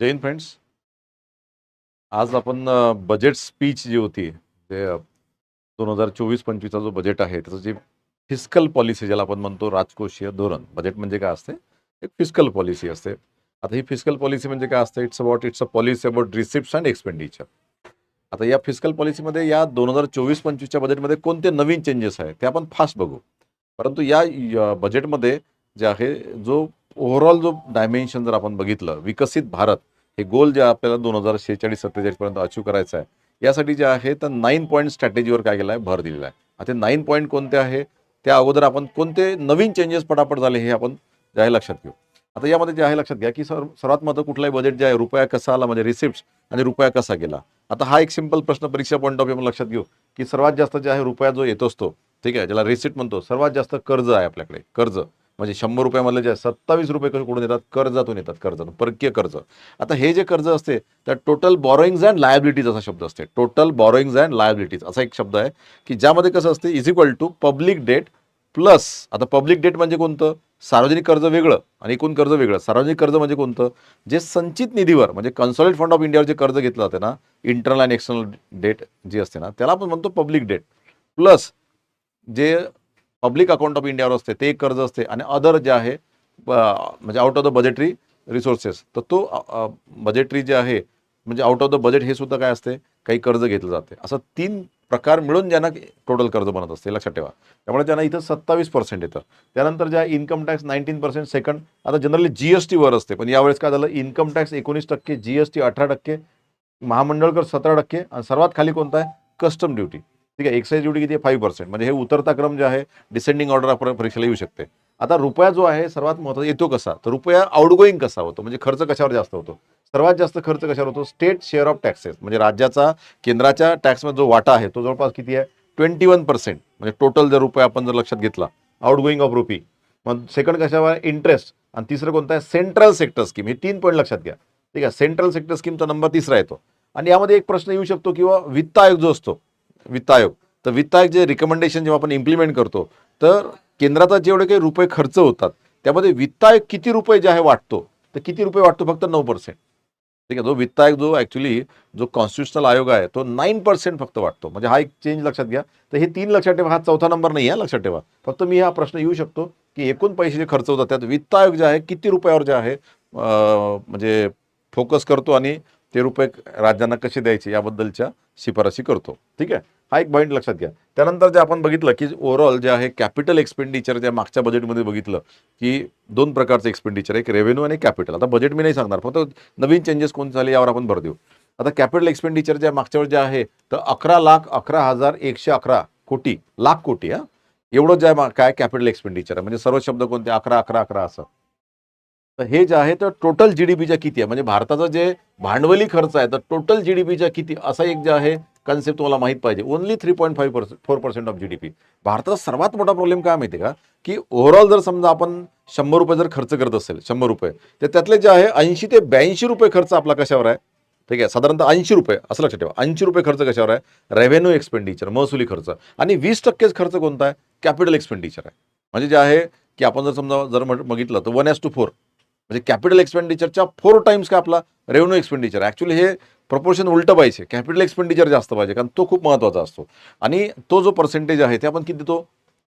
Jain friends आज आपण budget speech जी होती ते दोन हजार चोवीस पंचवीसचा जो बजेट आहे त्याचं जे फिस्कल पॉलिसी ज्याला आपण म्हणतो राजकोषीय धोरण. बजेट म्हणजे काय असते? एक फिस्कल पॉलिसी असते. आता ही फिस्कल पॉलिसी म्हणजे काय असते? It's about it's a policy about receipt and expenditure आता या फिस्कल पॉलिसीमध्ये या दोन हजार चोवीस पंचवीसच्या बजेटमध्ये कोणते नवीन चेंजेस आहेत ते आपण फास्ट बघू. परंतु या बजेटमध्ये जे आहे जो ओव्हरऑल जो डायमेन्शन जर आपण बघितलं विकसित भारत हे गोल जे आपल्याला दोन हजार शेहेचाळीस सत्तेचाळीस पर्यंत अचीव करायचं आहे यासाठी जे आहे तर नाईन पॉईंट स्ट्रॅटेजीवर काय केलं आहे भर दिलेला आहे. आता नाईन पॉईंट कोणते आहे? त्या अगोदर आपण कोणते नवीन चेंजेस पटापट झाले हे आपण जे आहे लक्षात घेऊ. आता यामध्ये जे आहे लक्षात घ्या की सर सर्वात महत्त्व कुठलाही बजेट जे आहे रुपया कसा आला? म्हणजे रिसिप्ट आणि रुपया कसा गेला? आता हा एक सिंपल प्रश्न परीक्षा पॉईंट ऑफ व्ह्यू लक्षात घेऊ की सर्वात जास्त जे आहे रुपया जो येत असतो ठीक आहे ज्याला रिसिप्ट म्हणतो सर्वात जास्त कर्ज आहे आपल्याकडे कर्ज. म्हणजे शंभर रुपयामधले जे सत्तावीस रुपये कुठून येतात? कर्जातून येतात कर्जातून परकीय कर्ज. आता हे जे कर्ज असते तर टोटल बॉरोईंग्ज अँड लायबिलिटीज असा शब्द असते. टोटल बॉरोईंग्ज अँड लायबिलिटीज असा एक शब्द आहे की ज्यामध्ये कसं असते is equal to public debt plus आता पब्लिक डेट म्हणजे कोणतं? सार्वजनिक कर्ज वेगळं आणि एकूण कर्ज वेगळं. सार्वजनिक कर्ज म्हणजे कोणतं? जे संचित निधीवर म्हणजे कन्सॉलिड फंड ऑफ इंडियावर जे कर्ज घेतलं जाते ना इंटरनल आणि एक्सटर्नल डेट जी असते ना त्याला आपण म्हणतो पब्लिक डेट प्लस जे पब्लिक अकाउंट ऑफ इंडियावर असते ते एक कर्ज असते आणि अदर म्हणजे जे आहे म्हणजे out of the budgetary resources तर तो बजेटरी जे आहे म्हणजे आउट ऑफ द बजेट हे सुद्धा काय असते काही कर्ज घेतलं जाते. असं तीन प्रकार मिळून ज्यांना टोटल कर्ज बनत असते लक्षात ठेवा. त्यामुळे त्यांना इथं सत्तावीस पर्सेंट येतं. त्यानंतर ज्या income tax nineteen percent second आता जनरली जी एस टीवर असते पण यावेळेस काय झालं इन्कम टॅक्स एकोणीस टक्के जी एस टी अठरा टक्के महामंडळ कर सतरा टक्के आणि सर्वात खाली कोणता आहे? कस्टम ड्युटी ठीक आहे एक्साईज ड्युटी किती आहे? फाईव्ह पर्सेंट म्हणजे हे उतरता क्रम जे आहे डिसेंडिंग ऑर्डर आपण परीक्षेला येऊ शकते. आता रुपया जो आहे सर्वात महत्त्वाचा येतो कसा? तर रुपया आउटगोईंग कसा होतो? म्हणजे खर्च कशावर जास्त होतो? सर्वात जास्त खर्च कशावर होतो? स्टेट शेअर ऑफ टॅक्सेस म्हणजे राज्याचा केंद्राच्या टॅक्समध्ये जो वाटा आहे तो जवळपास किती आहे? ट्वेंटी वन पर्सेंट म्हणजे टोटल जर रुपये आपण जर लक्षात घेतला आउटगोईंग ऑफ रुपी मग सेकंड कशावर इंटरेस्ट आणि तिसरं कोणतं आहे? सेंट्रल सेक्टर स्कीम हे तीन पॉईंट लक्षात घ्या. ठीक आहे सेंट्रल सेक्टर स्कीमचा नंबर तिसरा येतो. आणि यामध्ये एक प्रश्न येऊ शकतो किंवा वित्त आयोग जो असतो वित्त आयोग. तर वित्त आयोग जे रिकमेंडेशन जेव्हा आपण इम्प्लिमेंट करतो तर केंद्राचा जेवढे काही रुपये खर्च होतात त्यामध्ये वित्त आयोग किती रुपये जे आहे वाटतो तर किती रुपये वाटतो? फक्त नऊ पर्सेंट ठीक आहे जो वित्त आयोग जो ॲक्च्युली जो कॉन्स्टिट्युशनल आयोग आहे तो नाईन पर्सेंट फक्त वाटतो. म्हणजे हा एक चेंज लक्षात घ्या. तर हे तीन लक्षात ठेवा हा चौथा नंबर नाही आहे लक्षात ठेवा. फक्त मी हा प्रश्न येऊ शकतो की एकूण पैसे जे खर्च होतात त्यात वित्त आयोग जे आहे किती रुपयावर जे आहे म्हणजे फोकस करतो आणि ते रुपये राज्यांना कसे द्यायचे याबद्दलच्या शिफारशी करतो. ठीक आहे? हा एक पॉईंट लक्षात घ्या. त्यानंतर जे आपण बघितलं की ओव्हरऑल जे आहे कॅपिटल एक्सपेंडिचर ज्या मागच्या बजेटमध्ये बघितलं की दोन प्रकारचं एक्सपेंडिचर एक रेव्हेन्यू आणि कॅपिटल आता बजेट मी नाही सांगणार फक्त नवीन चेंजेस कोण झाले यावर आपण भर देऊ. आता कॅपिटल एक्सपेंडिचर ज्या मागच्यावर जे आहे तर अकरा लाख अकरा हजार एकशे अकरा कोटी लाख कोटी हा. एवढं जे आहे काय कॅपिटल एक्सपेंडिचर आहे? म्हणजे सर्व शब्द कोणते? अकरा अकरा अकरा असं. तर हे जे आहे तर टोटल जी डी पीच्या किती आहे? म्हणजे भारताचं जे भांडवली खर्च आहे तर टोटल जी डी पीच्या किती? असा एक जे आहे कन्सेप्ट तुम्हाला माहीत पाहिजे. Only three point five percent four percent of G D P भारताचा सर्वात मोठा प्रॉब्लेम काय माहिती आहे का? की ओव्हरऑल जर समजा आपण शंभर रुपये जर खर्च करत असेल शंभर रुपये तर त्यातले जे आहे ऐंशी ते ब्याऐंशी रुपये खर्च आपला कशावर आहे? ठीक आहे साधारणतः ऐंशी रुपये असं लक्षात ठेवा. ऐंशी रुपये खर्च कशावर आहे? रेव्हेन्यू एक्सपेंडिचर महसुली खर्च. आणि वीस टक्केच खर्च कोणता आहे? कॅपिटल एक्सपेंडिचर आहे. म्हणजे जे आहे की आपण जर समजा जर म्हट- बघितलं तर वन एस टू फोर म्हणजे कॅपिटल एक्सपेंडिचरच्या फोर टाइम्स काय आपला रेव्हन्यू एक्सपेंडिचर ॲक्च्युली हे प्रपोर्शन उलटं पाहिजे. कॅपिटल एक्सपेंडिचर जास्त पाहिजे कारण तो खूप महत्त्वाचा असतो. आणि तो जो पर्सेंटेज आहे ते आपण किती देतो?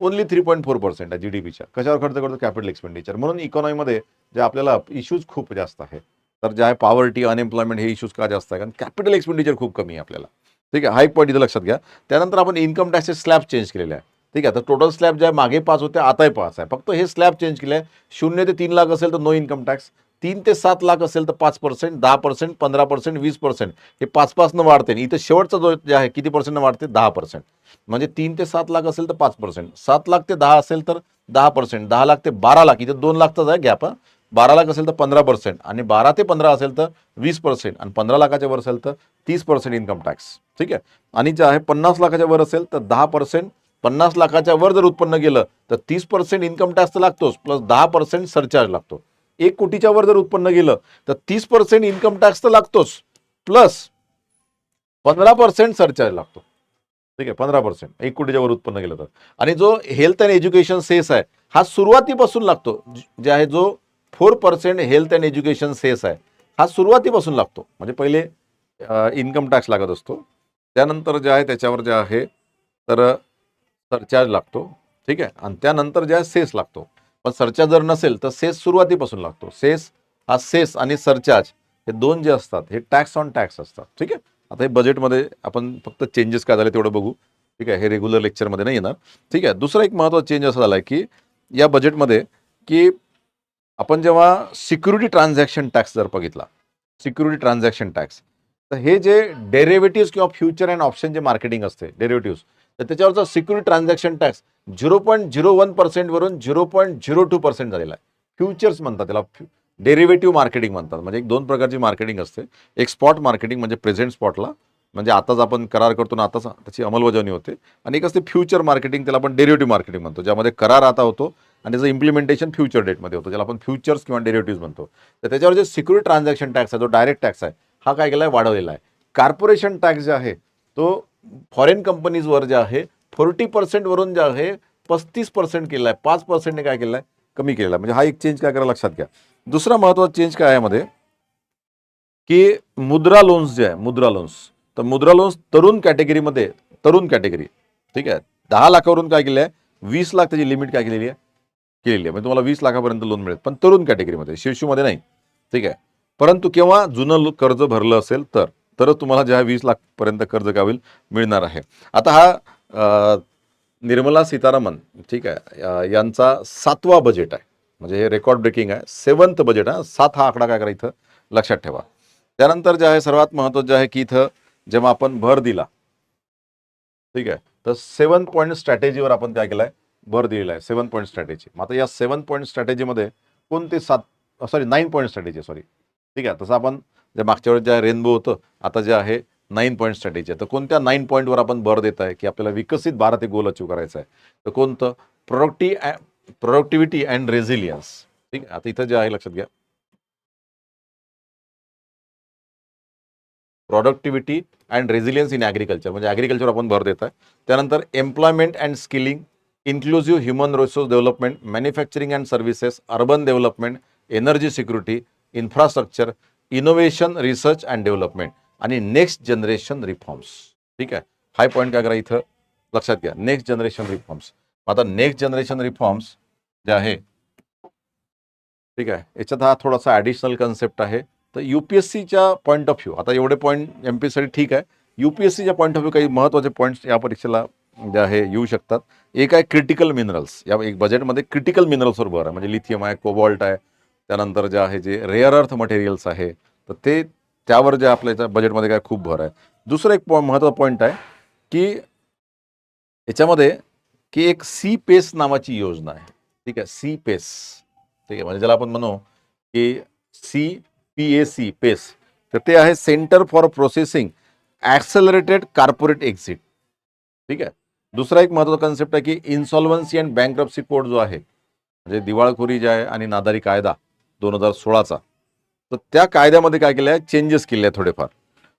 Only three point four percent आहे जी डी पीच्या कशावर खर्च करतो? कॅपिटल एक्सपेंडिचर म्हणून इकॉनॉमीमध्ये जे आपल्याला इश्यूज खूप जास्त आहे. तर जे आहे पॉवर्टी अनएम्प्लॉयमेंट हे इश्यूज का जास्त आहे? कारण कॅपिटल एक्सपेंडिचर खूप कमी आहे आपल्याला. ठीक आहे? हा एक पॉईंट इथं लक्षात घ्या. त्यानंतर आपण इन्कम टॅक्सचे स्लॅब चेंज केलेले आहे. ठीक आहे तर टोटल स्लॅब जे आहे मागे पाच होते आताही पाच आहे. फक्त हे स्लॅब चेंज केले आहे शून्य ते तीन लाख असेल तर नो इन्कम टॅक्स तीन ते सात लाख असेल तर पाच पर्सेंट दहा पर्सेंट पंधरा पर्सेंट वीस पर्सेंट हे पाच पाचनं वाढते. इथं शेवटचा जो जे आहे किती पर्सेंटनं वाढते? दहा पर्सेंट म्हणजे तीन ते सात लाख असेल तर पाच पर्सेंट सात लाख ते दहा असेल तर दहा पर्सेंट दहा लाख ते बारा लाख. इथं दोन लाखचाच आहे गॅप बारा लाख असेल तर पंधरा पर्सेंट आणि बारा ते पंधरा असेल तर वीस पर्सेंट आणि पंधरा लाखाच्या वर असेल तर तीस पर्सेंट इन्कम टॅक्स ठीक आहे? आणि जे आहे पन्नास लाखाच्या वर असेल तर दहा पर्सेंट पन्नास लाखाच्या वर जर उत्पन्न गेलं तर तीस पर्सेंट इन्कम टॅक्स तर लागतोच प्लस दहा पर्सेंट सरचार्ज लागतो. एक कोटीच्या वर जर उत्पन्न गेलं तर तीस पर्सेंट इन्कम टॅक्स तर लागतोच प्लस पंधरा पर्सेंट सरचार्ज लागतो. ठीक आहे पंधरा पर्सेंट एक कोटीच्या वर उत्पन्न गेलं तर. आणि जो हेल्थ अँड एज्युकेशन सेस आहे हा सुरुवातीपासून लागतो. जे आहे जो four percent health and education cess आहे हा सुरुवातीपासून लागतो. म्हणजे पहिले इन्कम टॅक्स लागत असतो. त्यानंतर जे आहे त्याच्यावर जे आहे तर सरचार्ज लागतो. ठीक आहे? आणि त्यानंतर ज्या सेस लागतो. पण सरचार्ज जर नसेल तर सेस सुरुवातीपासून लागतो. सेस हा सेस आणि सरचार्ज हे दोन जे असतात हे टॅक्स ऑन टॅक्स असतात. ठीक आहे? आता हे बजेटमध्ये आपण फक्त चेंजेस काय झाले तेवढं बघू. ठीक आहे? हे रेग्युलर लेक्चरमध्ये नाही येणार. ठीक आहे? दुसरा एक महत्त्वाचा चेंज असा झाला आहे की या बजेटमध्ये की आपण जेव्हा सिक्युरिटी ट्रान्झॅक्शन टॅक्स जर बघितला सिक्युरिटी ट्रान्झॅक्शन टॅक्स तर हे जे डेरिव्हेटिव्ह किंवा फ्युचर अँड ऑप्शन जे मार्केटिंग असते डेरिव्हेटिव्ह तर त्याच्यावरचा security transaction tax zero point zero one पर्सेंटवरून zero point zero two percent झालेला आहे. फ्युचर्स म्हणतात त्याला. डेरिव्हेटिव्ह मार्केटिंग म्हणतात. म्हणजे एक दोन प्रकारची मार्केटिंग असते. एक स्पॉट मार्केटिंग म्हणजे प्रेझेंट स्पॉटला म्हणजे आताच आपण करार करतो ना आताच त्याची अंमलबजावणी होते. आणि एक असते फ्युचर मार्केटिंग त्याला आपण डेरिव्हेटिव्ह मार्केटिंग म्हणतो. ज्यामध्ये करार आता होतो आणि त्याचं इम्प्लिमेंटेशन फ्युचर डेटमध्ये होतं. ज्याला आपण फ्युचर्स किंवा डेरिव्हेटिव्ह म्हणतो. तर त्याच्यावर जे सिक्युरिटी ट्रान्झॅक्शन टॅक्स आहे जो डायरेक्ट टॅक्स आहे हा काय केला आहे वाढवलेला आहे. कॉर्पोरेशन टॅक्स जे आहे तो फॉरेन कंपनीजवर जे आहे फोर्टी पर्सेंटवरून जे आहे पस्तीस पर्सेंट केलं आहे. पाच पर्सेंटने काय केलं आहे? कमी केलेला आहे. म्हणजे हा एक चेंज काय करा लक्षात घ्या. दुसरा महत्त्वाचा चेंज काय आहे यामध्ये? की मुद्रा लोन्स जे आहे मुद्रा लोन्स तर मुद्रा लोन्स तरुण कॅटेगरीमध्ये तरुण कॅटेगरी ठीक आहे? दहा लाखावरून काय केलं आहे? वीस लाख त्याची लिमिट काय केलेली आहे? केलेली आहे. म्हणजे तुम्हाला वीस लाखापर्यंत लोन मिळेल. पण तरुण कॅटेगरीमध्ये शिशूमध्ये नाही. ठीक आहे? परंतु केव्हा जुनं कर्ज भरलं असेल तर तरच तुम्हाला ज्या वीस लाखपर्यंत कर्ज काय होईल मिळणार आहे. आता हा निर्मला सीतारामन ठीक आहे यांचा सातवा बजेट आहे. म्हणजे हे रेकॉर्ड ब्रेकिंग आहे. सेवन्थ बजेट आहे सात हा आकडा काय करा इथं? लक्षात ठेवा. त्यानंतर जे आहे सर्वात महत्त्वाचं जे आहे की इथं जेव्हा आपण भर दिला ठीक आहे तर सेवन पॉईंट स्ट्रॅटेजीवर आपण काय केलं आहे भर दिलेला आहे सेवन पॉईंट स्ट्रॅटेजी मग आता या सेवन पॉईंट स्ट्रॅटेजीमध्ये कोणते सात sorry nine point strategy sorry ठीक आहे तसं आपण जे मागच्या वेळेस जे रेनबो होतं आता जे आहे नाईन पॉईंट स्ट्रॅटेजी आहे. तर कोणत्या नाईन पॉईंटवर आपण भर देत आहे की आपल्याला विकसित भारत हे गोल अचीव करायचं आहे? तर कोणतं? प्रोडक्टी प्रोडक्टिव्हिटी अँड रेझिलियन्स ठीक आहे? आता इथं जे आहे लक्षात घ्या. Productivity and resilience in agriculture म्हणजे ॲग्रिकल्चर आपण भर देत आहे त्यानंतर employment and skilling inclusive human resource development manufacturing and services urban development energy security infrastructure innovation research and development आणि नेक्स्ट जनरेशन रिफॉर्म्स. ठीक आहे? हाय पॉईंट काय करा इथं? लक्षात घ्या. Next generation reforms. आता नेक्स्ट जनरेशन रिफॉर्म्स जे आहे ठीक आहे? याच्यात हा थोडासा ॲडिशनल कन्सेप्ट आहे. तर यू पी एस सीच्या पॉईंट ऑफ व्ह्यू आता एवढे पॉईंट एम पी एससाठी ठीक आहे. यू पी एस सीच्या पॉईंट ऑफ व्ह्यू काही महत्त्वाचे पॉईंट्स या परीक्षेला जे आहे येऊ शकतात. एक आहे क्रिटिकल मिनरल्स या एक बजेटमध्ये क्रिटिकल मिनरल्सवर भर आहे. म्हणजे लिथियम आहे कोबॉल्ट आहे त्यानंतर जे आहे जे रेअर अर्थ मटेरियल्स आहे तर ते त्यावर जे आपल्या बजेटमध्ये काय खूप भर आहे. दुसरं एक पॉ महत्त्वाचा पॉईंट आहे की याच्यामध्ये की एक सी पेस नावाची योजना आहे. ठीक आहे सी पेस ठीक आहे म्हणजे ज्याला आपण म्हणू की C P A C PACE तर ते आहे centre for processing accelerated corporate exit ठीक आहे दुसरा एक महत्त्वाचा कन्सेप्ट आहे की इन्सॉल्वन्सी अँड बँक्रप्सी कोड जो आहे म्हणजे दिवाळखोरी जे आहे आणि नादारी कायदा दोन हजार सोळाचा. तर त्या कायद्यामध्ये काय केलं आहे चेंजेस केले आहे थोडेफार.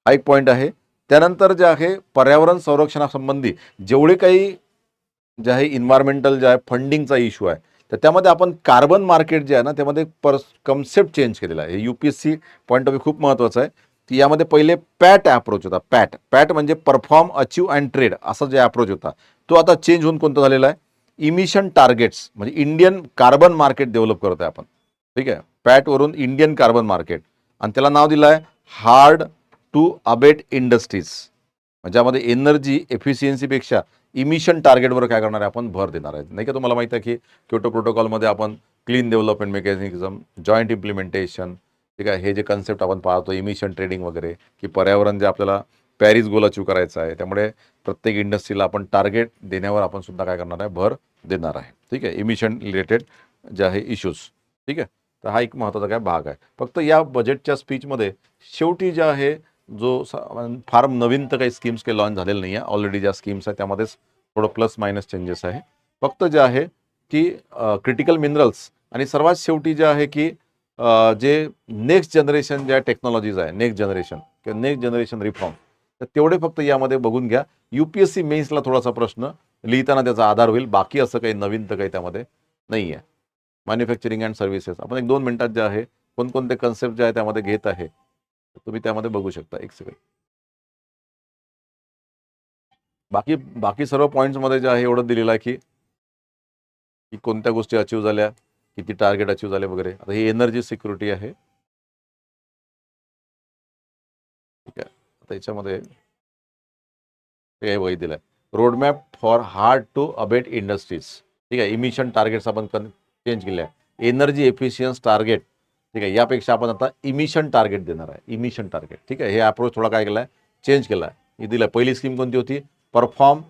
हा एक पॉईंट आहे. त्यानंतर जे आहे पर्यावरण संरक्षणासंबंधी जेवढे काही जे आहे इन्व्हायरमेंटल जे आहे फंडिंगचा इश्यू आहे तर त्यामध्ये आपण कार्बन मार्केट जे आहे ना त्यामध्ये पर कन्सेप्ट चेंज केलेला आहे. हे U P S C point of view खूप महत्त्वाचं आहे. की यामध्ये पहिले पॅट अप्रोच होता. पॅट पॅट म्हणजे परफॉर्म अचीव अँड ट्रेड असा जे अप्रोच होता. तो आता चेंज होऊन कोणता झालेला आहे? इमिशन टार्गेट्स म्हणजे इंडियन कार्बन मार्केट डेव्हलप करत आहे आपण. ठीक आहे. पॅटवरून इंडियन कार्बन मार्केट आणि त्याला नाव दिलं आहे हार्ड टू अबेट इंडस्ट्रीज ज्यामध्ये एनर्जी एफिशियन्सीपेक्षा इमिशन टार्गेटवर काय करणार आहे आपण भर देणार आहे नाही का तुम्हाला माहिती आहे की क्योटो प्रोटोकॉलमध्ये आपण clean development mechanism joint implementation ठीक आहे. हे जे कन्सेप्ट आपण पाहतो इमिशन ट्रेडिंग वगैरे की पर्यावरण जे आपल्याला पॅरिस गोल अचीव करायचं आहे त्यामुळे प्रत्येक इंडस्ट्रीला आपण टार्गेट देण्यावर आपण सुद्धा काय करणार आहे? भर देणार आहे. ठीक आहे. इमिशन रिलेटेड जे आहे इश्यूज ठीक आहे. तर हा एक महत्त्वाचा काय भाग आहे. फक्त या बजेटच्या स्पीचमध्ये शेवटी जे आहे जो फार नवीन तर काही स्कीम्स काही लॉन्च झालेलं नाही आहे ऑलरेडी ज्या स्कीम्स आहेत त्यामध्येच थोडं प्लस मायनस चेंजेस आहे. फक्त जे आहे की क्रिटिकल मिनरल्स आणि सर्वात शेवटी जे आहे की जे नेक्स्ट जनरेशन ज्या टेक्नॉलॉजीज आहे नेक्स्ट जनरेशन किंवा नेक्स्ट जनरेशन रिफॉर्म तर तेवढे फक्त यामध्ये बघून घ्या. यू पी एस सी मेन्सला थोडासा प्रश्न लिहिताना त्याचा आधार होईल. बाकी असं काही नवीन तर काही त्यामध्ये नाही आहे मॅन्युफॅक्चरिंग अँड सर्व्हिसेस आपण एक दोन मिनिटात जे आहे कोणकोणते कन्सेप्ट जे आहे त्यामध्ये घेत आहे तुम्ही त्यामध्ये बघू शकता एक सेकंड बाकी बाकी सर्व पॉईंट्समध्ये जे आहे एवढं दिलेलं आहे की की कोणत्या गोष्टी अचीव झाल्या किती टार्गेट अचीव झाले वगैरे. आता ही एनर्जी सिक्युरिटी आहे. ठीक आहे. आता याच्यामध्ये हे वही दिलं आहे roadmap for hard to abate industries ठीक आहे. इमिशन टार्गेट्स आपण चेंज केले आहे. एनर्जी एफिशियन्स टार्गेट ठीक आहे यापेक्षा आपण आता इमिशन टार्गेट देणार आहे. इमिशन टार्गेट ठीक आहे हे अप्रोच थोडा काय केला आहे चेंज केला आहे हे दिलं पहिली स्कीम कोणती होती? Perform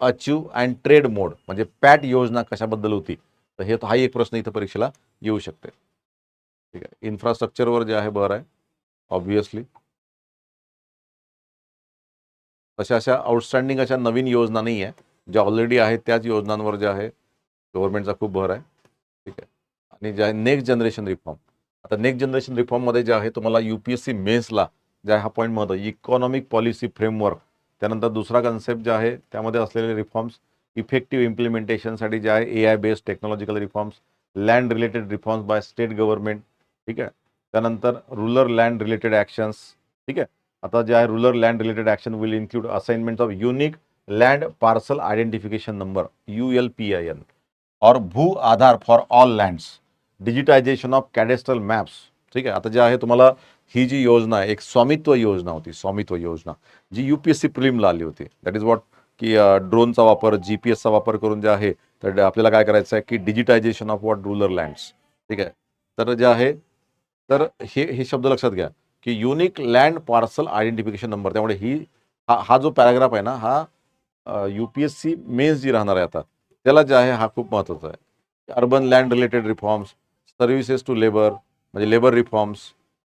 achieve and trade mode म्हणजे पॅट योजना कशाबद्दल होती? तर हे हा एक प्रश्न इथं परीक्षेला येऊ शकते. ठीक आहे इन्फ्रास्ट्रक्चरवर जे आहे भर आहे ऑब्विसली तशा अशा आउटस्टँडिंग अशा नवीन योजना नाही आहे ज्या ऑलरेडी आहेत त्याच योजनांवर जे आहे गव्हर्नमेंटचा खूप भर आहे. ठीक आहे. आणि जे नेक्स्ट जनरेशन रिफॉर्म आता नेक्स्ट जनरेशन रिफॉर्ममध्ये जे आहे तुम्हाला यू पी एस सी मेन्सला जे आहे हा पॉईंटमध्ये इकॉनॉमिक पॉलिसी फ्रेमवर्क त्यानंतर दुसरा कन्सेप्ट जे आहे त्यामध्ये असलेले रिफॉर्म्स इफेक्टिव्ह इम्प्लिमेंटेशनसाठी जे आहे A I based technological reforms land related reforms by state government ठीक आहे. त्यानंतर रुरल लँड रिलेटेड ॲक्शन्स ठीक आहे. आता जे आहे rural land related action will include assignment of unique land parcel identification number U L P I N और Bhu Aadhaar for all lands digitisation of cadastral maps ठीक आहे? आता जे आहे तुम्हाला ही जी योजना आहे एक स्वामित्व योजना होती स्वामित्व योजना जी यू पी एस सी प्रिलिमला आली होती. दॅट इज वॉट की ड्रोनचा वापर जी पी एसचा वापर करून जे आहे तर आपल्याला काय करायचं आहे की digitisation of what rural lands ठीक आहे? तर जे आहे तर हे हे शब्द लक्षात घ्या की unique land parcel identification number त्यामुळे ही हा हा जो पॅराग्राफ आहे ना हा U P S C mains जी राहणार आहे आता त्याला जे आहे, हा खूप महत्त्वाचा आहे. Urban land related reforms services to labour म्हणजे लेबर रिफॉर्म्स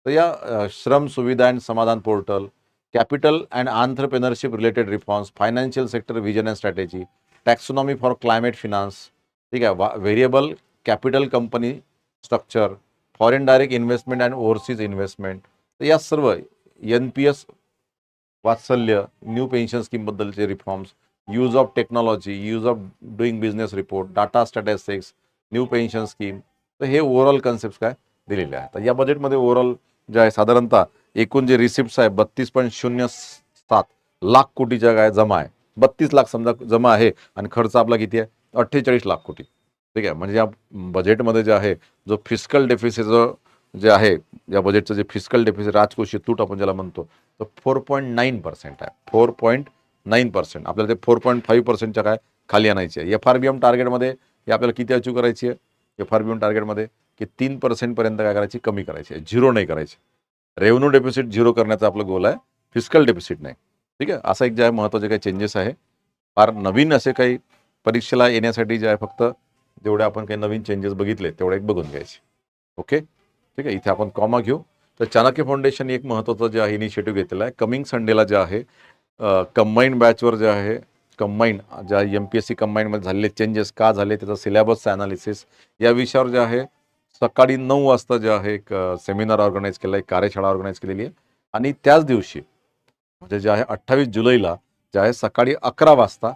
तर या Shram Suvidha and Samadhan portal capital and entrepreneurship related reforms financial sector vision and strategy taxonomy for climate finance ठीक आहे, वा variable capital company structure foreign direct investment and overseas investment तर या सर्व N P S Vatsalya new pension स्कीमबद्दलचे reforms use of technology use of doing business report data statistics new pension scheme तर हे overall concept काय दिलेले आहेत. तर या बजेटमध्ये ओव्हरऑल जे आहे साधारणतः एकूण जे रिसिप्ट्स आहे बत्तीस पॉईंट शून्य सात लाख कोटीच्या काय जमा आहे. बत्तीस लाख समजा जमा आहे आणि खर्च आपला किती आहे? अठ्ठेचाळीस लाख कोटी. ठीक आहे? म्हणजे या बजेटमध्ये जे आहे जो फिस्कल डेफिसिट जो जे आहे या बजेटचं जे फिस्कल डेफिसिट राजकोषीय तूट आपण ज्याला म्हणतो तर फोर पॉईंट नाईन पर्सेंट आहे. Four point nine percent. आपल्याला ते फोर पॉईंट फाईव्ह पर्सेंटच्या काय खाली आणायची आहे. एफ आर बी एम टार्गेटमध्ये हे आपल्याला किती अचीव करायची आहे? एफ आर बी एम टार्गेटमध्ये की तीन पर्सेंटपर्यंत काय करायची? कमी करायची आहे. झिरो नाही करायची. रेव्हन्यू डेफिसिट झिरो करण्याचा आपलं गोल आहे. फिजिकल डेफिसिट नाही. ठीक आहे? असा एक जे आहे महत्त्वाचे काही चेंजेस आहे. फार नवीन असे काही परीक्षेला येण्यासाठी जे आहे फक्त जेवढे आपण काही नवीन चेंजेस बघितले तेवढे एक बघून घ्यायचे. ओके? ठीक आहे? इथे आपण कॉमा घेऊ. तर चाणक्य फाउंडेशन एक महत्त्वाचं जे आहे इनिशिएटिव्ह घेतलेला आहे. कमिंग संडेला जे आहे कंबाईन बॅचवर जे आहे कंबाईन ज्या एम पी एस सी कंबाईनमध्ये झालेले चेंजेस का झाले त्याचं सिलेबसचं ॲनालिसिस या विषयावर जे आहे सकाळी नऊ वाजता जे आहे एक सेमिनार ऑर्गनाईज केला आहे कार्यशाळा ऑर्गनाईज केलेली आहे. आणि त्याच दिवशी म्हणजे जे आहे अठ्ठावीस जुलैला जे आहे सकाळी अकरा वाजता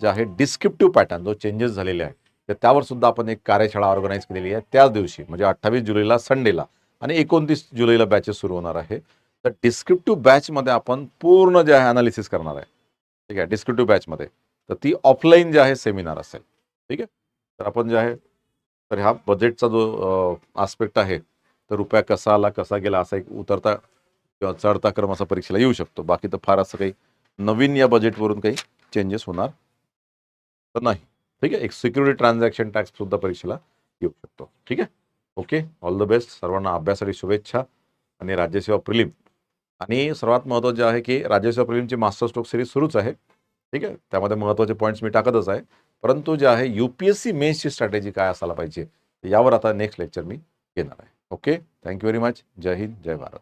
जे आहे डिस्क्रिप्टिव्ह पॅटर्न जो चेंजेस झालेले आहे तर त्यावर सुद्धा आपण एक कार्यशाळा ऑर्गनाईज केलेली आहे. त्याच दिवशी म्हणजे अठ्ठावीस जुलैला संडेला आणि एकोणतीस जुलैला बॅचेस सुरू होणार आहे. तर डिस्क्रिप्टिव्ह बॅचमध्ये आपण पूर्ण जे आहे अनालिसिस करणार आहे. ठीक आहे? डिस्क्रिप्टिव्ह बॅचमध्ये तर ती ऑफलाईन जे आहे सेमिनार असेल. ठीक आहे? तर आपण जे आहे तर ह्या बजेटचा जो आस्पेक्ट आहे तर रुपया कसा आला कसा गेला असा एक उतरता किंवा चढता क्रम असा परीक्षेला येऊ शकतो. बाकी तर फार असं काही नवीन या बजेटवरून काही चेंजेस होणार तर नाही. ठीक आहे? एक सिक्युरिटी ट्रान्झॅक्शन टॅक्स सुद्धा परीक्षेला येऊ शकतो. ठीक आहे? ओके ऑल द बेस्ट सर्वांना अभ्यासासाठी शुभेच्छा आणि राज्यसेवा प्रिलिम. आणि सर्वात महत्त्वाचे जे आहे की राजेश्वर प्रवीणची मास्टर स्ट्रोक सिरीज सुरूच आहे. ठीक आहे? त्यामध्ये महत्त्वाचे पॉईंट्स मी टाकतच आहे. परंतु जे आहे यू पी एस सी मेन्सची स्ट्रॅटेजी काय असायला पाहिजे? यावर आता नेक्स्ट लेक्चर मी घेणार आहे. Okay thank you very much जय हिंद जय भारत.